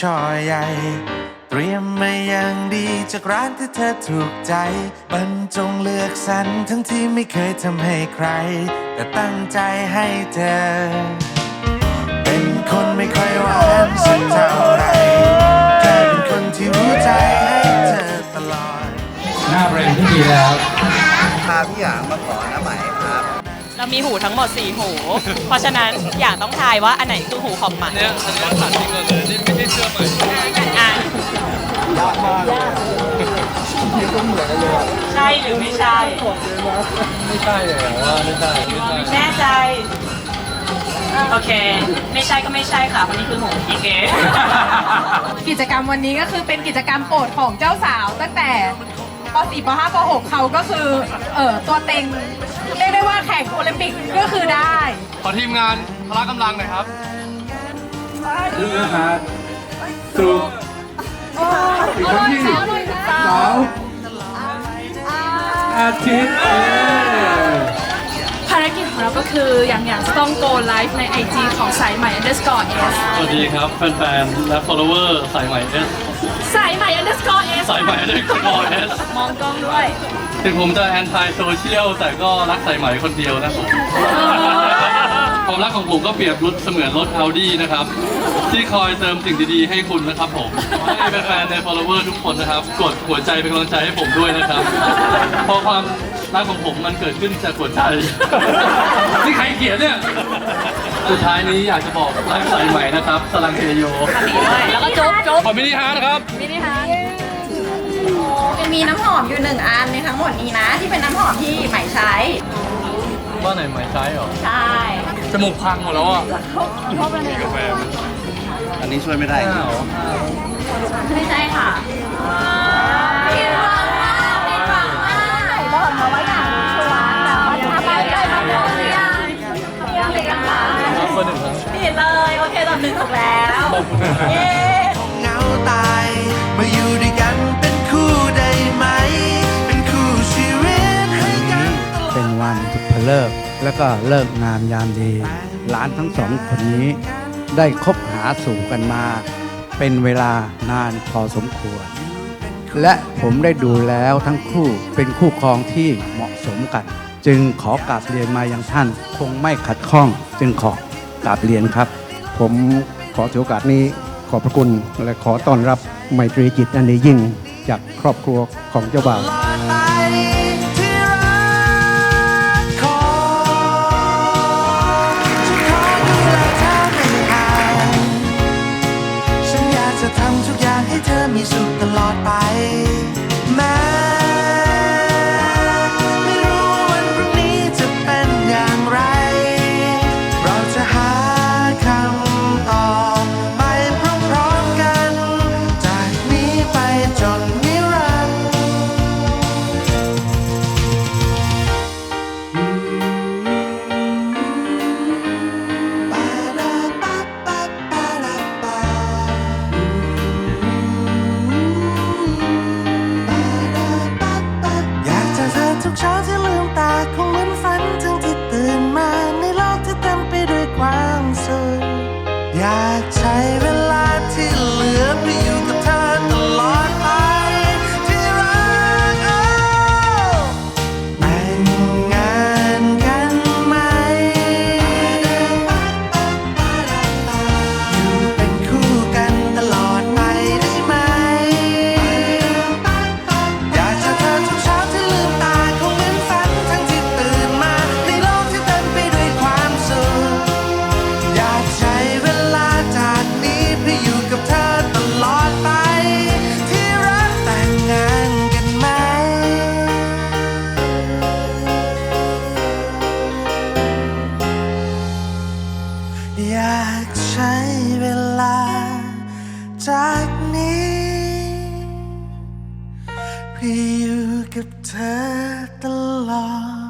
ช่อใหญ่ เตรียมมาอย่างดีจากร้านที่เธอถูกใจบรรจงเลือกสรรทั้งที่ไม่เคยทำให้ใคร แต่ตั้งใจให้เธอ เป็นคนไม่ค่อยหวานสักเท่าไหรแค่เป็นคนที่รู้ใจให้เธอตลอด หน้าเบรนที่ดีแล้ว พาพี่หยางมาขอน้าไหมครับ เรามีหูทั้งหมด 4 หู เพราะฉะนั้นอยากต้องทายว่าอันไหนคือหูของหมาเนี่ยอันนี้ตัดทิ้งเลยนี่ไม่ใช่เสื้อใหม่อะใช่หรือไม่ใช่ ไม่ใช่เลยว่าไม่ใช่ไม่ใช่แน่ใจ โอเค ไม่ใช่ก็ไม่ใช่ค่ะเพราะนี่คือหูพี่เก๋กิจกรรมวันนี้ก็คือเป็นกิจกรรมโปรดของเจ้าสาวตั้งแต่ป .4 ป .5 ป .6 เขาก็คือเออตัวเต็ง รียกได้ว่าแข่งโอลิมปิกก็คือได้ ขอทีมงานพละกำลังหน่อยครับซึ่งนะครับสุกอีกคนที่สาวอาทิตย์เออภารกิจของเราก็คืออย่างอย่างจะต้อง go live ใน IG ของสายใหม่ underscore s สวัสดีครับแฟนๆ และ follower สายใหม่เอสสายใหม่ underscore s สายใหม่ด้วยคอเอสมองกล้องด้วย ถึงผมจะแอนตี้โซเชียลแต่ก็รักสายใหม่คนเดียวนะผมความรักของผมก็เปรียบรถเสมือนรถ Audi นะครับ ที่คอยเติมสิ่งดีๆให้คุณนะครับผมขอให้แฟนๆใน follower ทุกคนนะครับ กดหัวใจเป็นกำลังใจให้ผมด้วยนะครับเพราะความรักของผมมันเกิดขึ้นจากหัวใจนี่ใครเขียนเนี่ยสุดท้ายนี้อยากจะบอกรักสายใหม่นะครับสลังเทโย แล้วก็จุ๊บจุ๊บขอมินิฮาร์ดนะครับมีน้ำหอมอยู่หนึ่งอันในทั้งหมดนี้นะ ที่เป็นน้ำหอมที่ใหม่ใช้ว่าไหนหมายซ้ายเหรอ ใช่จมูกพังหมดแล้วอะอันนี้ช่วยไม่ได้จริงไม่ใช่ค่ะผิดหวังมากผิดหวังมากบอกมาว่าอย่างนี้ชัวร์แต่ว่าถ้าไปใจมาหมดเลยอะยังเลยกันคะเบอร์หนึ่งครับผิดเลย โอเคตอบหนึ่งถูกแล้ว เย้เหงาตายมา วันทุพฤกแล้วก็เลิกงามยามดี หลานทั้งสองคนนี้ ได้คบหาสู่กันมา เป็นเวลานานพอสมควร และผมได้ดูแล้วทั้งคู่เป็นคู่ครองที่เหมาะสมกัน จึงขอกราบเรียนมายังท่าน คงไม่ขัดข้อง จึงขอกราบเรียนครับ ผมขอถือโอกาสนี้ขอบพระคุณและขอต้อนรับไมตรีจิตอันดียิ่งจากครอบครัวของเจ้าบ่าว time you suit the lot. I I จากนี้ พี่อยู่กับเธอตลอด